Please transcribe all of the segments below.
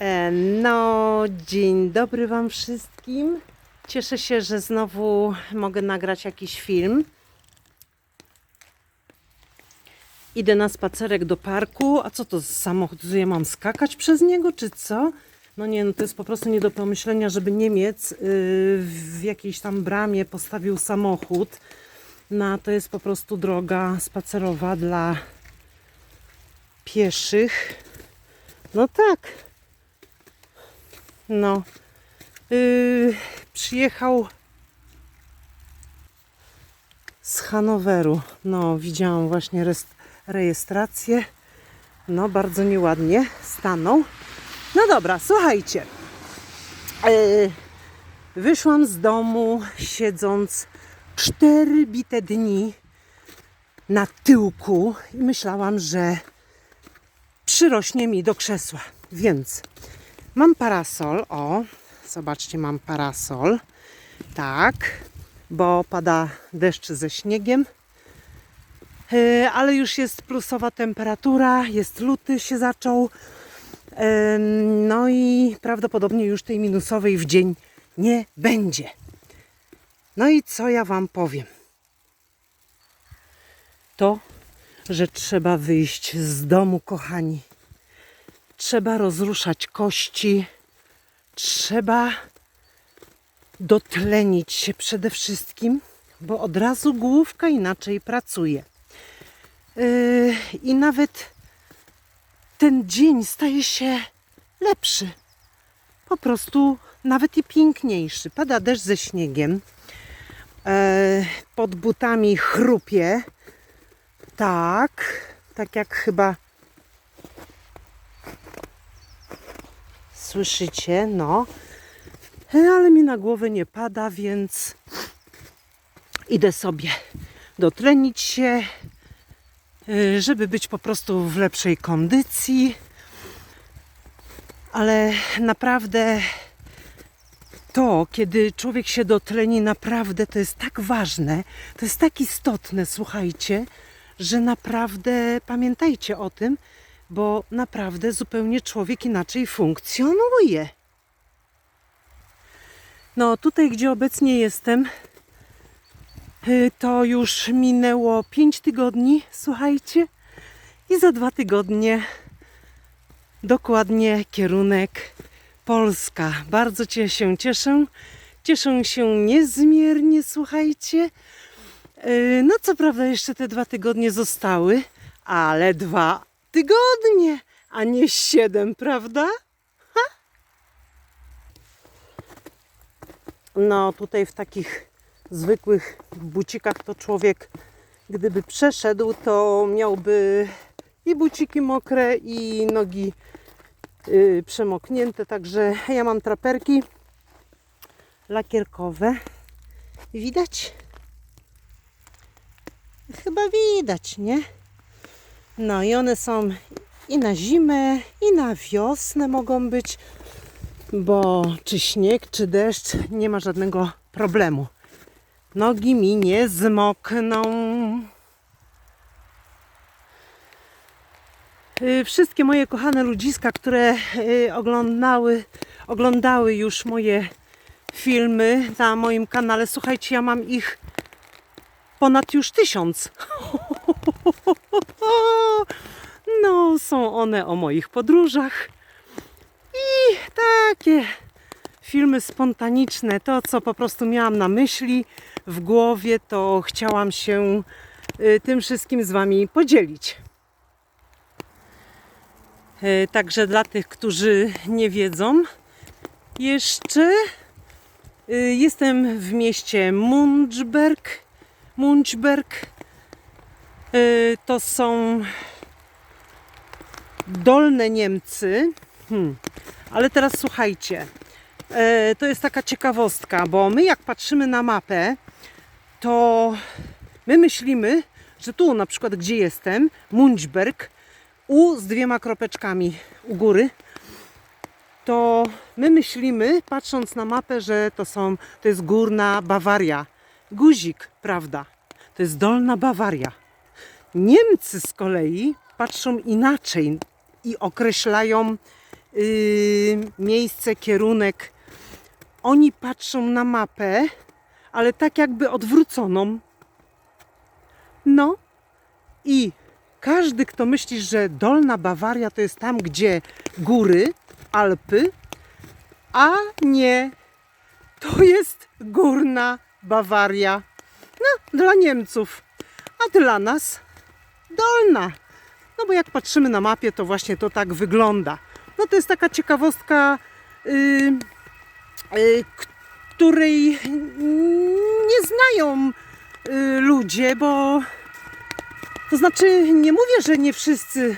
E, No, dzień dobry Wam wszystkim. Cieszę się, że znowu mogę nagrać jakiś film. Idę na spacerek do parku. A co to za samochód? Co ja mam skakać przez niego, czy co? No nie, no to jest po prostu nie do pomyślenia, żeby Niemiec yy, w jakiejś tam bramie postawił samochód. No, to jest po prostu droga spacerowa dla pieszych. No tak. No. Yy, przyjechał z Hanoweru. No, widziałam właśnie rejestrację. No, bardzo nieładnie stanął. No dobra, słuchajcie. Yy, wyszłam z domu siedząc cztery bite dni na tyłku i myślałam, że przyrośnie mi do krzesła. Więc mam parasol. O, zobaczcie, mam parasol. Tak, bo pada deszcz ze śniegiem. Yy, ale już jest plusowa temperatura, jest luty się zaczął. Ym, No i prawdopodobnie już tej minusowej w dzień nie będzie. No i co ja Wam powiem? To, że trzeba wyjść z domu, kochani. Trzeba rozruszać kości. Trzeba dotlenić się przede wszystkim, bo od razu główka inaczej pracuje. Yy, I nawet ten dzień staje się lepszy. Po prostu nawet i piękniejszy. Pada deszcz ze śniegiem. E, pod butami chrupie. Tak, tak jak chyba słyszycie, no. Ale mi na głowę nie pada, więc idę sobie dotlenić się, e, żeby być po prostu w lepszej kondycji. Ale naprawdę to, kiedy człowiek się dotleni, naprawdę to jest tak ważne, to jest tak istotne, słuchajcie, że naprawdę pamiętajcie o tym, bo naprawdę zupełnie człowiek inaczej funkcjonuje. No, tutaj, gdzie obecnie jestem, y, to już minęło 5 tygodni, słuchajcie, i za dwa tygodnie dokładnie kierunek Polska. Bardzo cię się cieszę. Cieszę się niezmiernie, słuchajcie. Yy, No, co prawda, jeszcze te dwa tygodnie zostały, ale dwa tygodnie, a nie siedem, prawda? Ha? No, tutaj w takich zwykłych bucikach to człowiek, gdyby przeszedł, to miałby i buciki mokre, i nogi yy, przemoknięte. Także ja mam traperki lakierkowe. Widać? Chyba widać, nie? No i one są i na zimę, i na wiosnę mogą być, bo czy śnieg, czy deszcz, nie ma żadnego problemu. Nogi mi nie zmokną. Y, Wszystkie moje kochane ludziska, które y, oglądały, oglądały już moje filmy na moim kanale, słuchajcie, ja mam ich ponad już tysiąc. No, są one o moich podróżach i takie filmy spontaniczne, to co po prostu miałam na myśli w głowie, to chciałam się y, tym wszystkim z Wami podzielić. Y, Także dla tych, którzy nie wiedzą, jeszcze y, jestem w mieście Munchberg. Munchberg to są dolne Niemcy. Hmm. Ale teraz słuchajcie, e, to jest taka ciekawostka, bo my jak patrzymy na mapę, to my myślimy, że tu na przykład gdzie jestem, Munchberg, U z dwiema kropeczkami u góry, to my myślimy, patrząc na mapę, że to są, to jest górna Bawaria. Guzik, prawda? To jest dolna Bawaria. Niemcy z kolei patrzą inaczej i określają yy, miejsce, kierunek. Oni patrzą na mapę, ale tak jakby odwróconą. No i każdy, kto myśli, że Dolna Bawaria to jest tam, gdzie góry, Alpy, a nie, to jest Górna Bawaria. No, dla Niemców, a dla nas Dolna. No bo jak patrzymy na mapie, to właśnie to tak wygląda. No to jest taka ciekawostka, yy, yy, której nie znają yy, ludzie, bo to znaczy nie mówię, że nie wszyscy,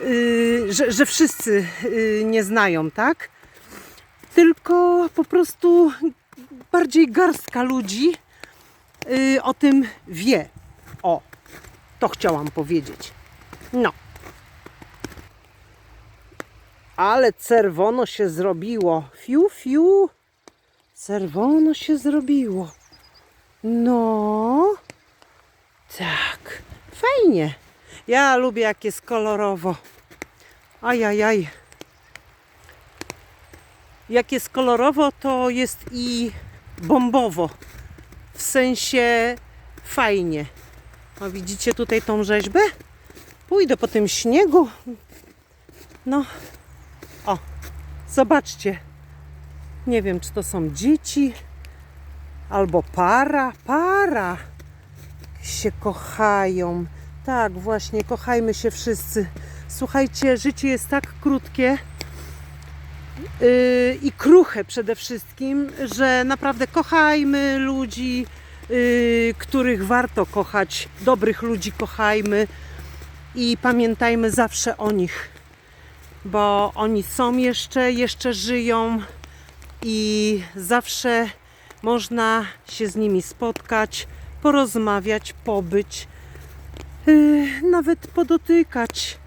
yy, że, że wszyscy yy, nie znają, tak? Tylko po prostu bardziej garstka ludzi yy, o tym wie. O, to chciałam powiedzieć. No. Ale czerwono się zrobiło. Fiu, fiu. Czerwono się zrobiło. No. Tak. Fajnie. Ja lubię jak jest kolorowo. Ajajaj. Jak jest kolorowo, to jest i bombowo. W sensie fajnie. O, widzicie tutaj tą rzeźbę? Pójdę po tym śniegu. No. O, zobaczcie. Nie wiem, czy to są dzieci albo para. Para się kochają. Tak, właśnie, kochajmy się wszyscy. Słuchajcie, życie jest tak krótkie yy, i kruche przede wszystkim, że naprawdę kochajmy ludzi, yy, których warto kochać. Dobrych ludzi kochajmy i pamiętajmy zawsze o nich, bo oni są jeszcze, jeszcze żyją i zawsze można się z nimi spotkać, porozmawiać, pobyć, yy, nawet podotykać,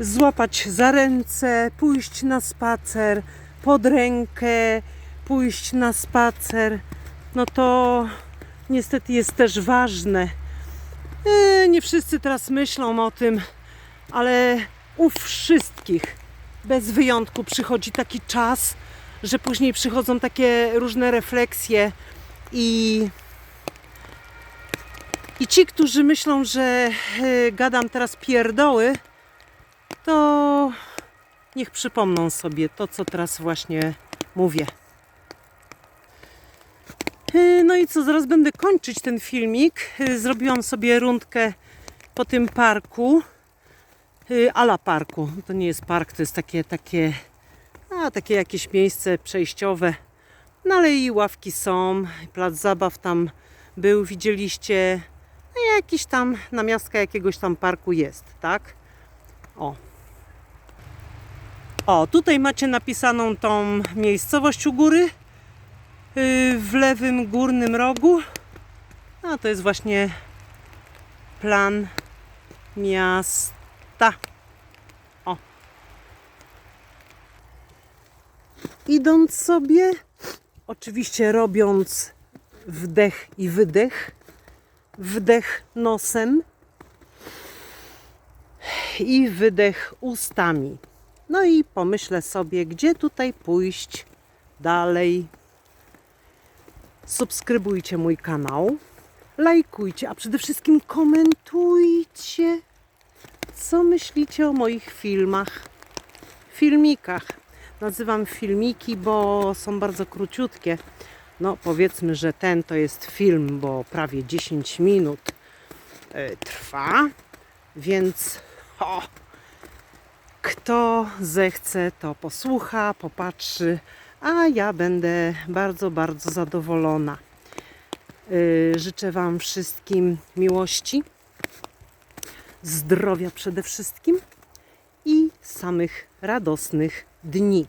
złapać za ręce, pójść na spacer, pod rękę, pójść na spacer. No to niestety jest też ważne. Yy, nie wszyscy teraz myślą o tym, ale u wszystkich bez wyjątku przychodzi taki czas, że później przychodzą takie różne refleksje i i ci, którzy myślą, że e, gadam teraz pierdoły, to niech przypomną sobie to, co teraz właśnie mówię. E, No i co, zaraz będę kończyć ten filmik. E, Zrobiłam sobie rundkę po tym parku. e, Ala parku. To nie jest park, to jest takie, takie, a, takie jakieś miejsce przejściowe. No ale i ławki są, plac zabaw tam był, widzieliście. No jakiś tam namiastka jakiegoś tam parku jest, tak? O. O, tutaj macie napisaną tą miejscowość u góry w lewym górnym rogu. A to jest właśnie plan miasta. O. Idąc sobie, oczywiście robiąc wdech i wydech, wdech nosem i wydech ustami. No i pomyślę sobie, gdzie tutaj pójść dalej. Subskrybujcie mój kanał, lajkujcie, a przede wszystkim komentujcie, co myślicie o moich filmach, filmikach. Nazywam filmiki, bo są bardzo króciutkie. No, powiedzmy, że ten to jest film, bo prawie 10 minut e, trwa, więc o, kto zechce, to posłucha, popatrzy, a ja będę bardzo, bardzo zadowolona. Y, Życzę Wam wszystkim miłości, zdrowia przede wszystkim i samych radosnych dni.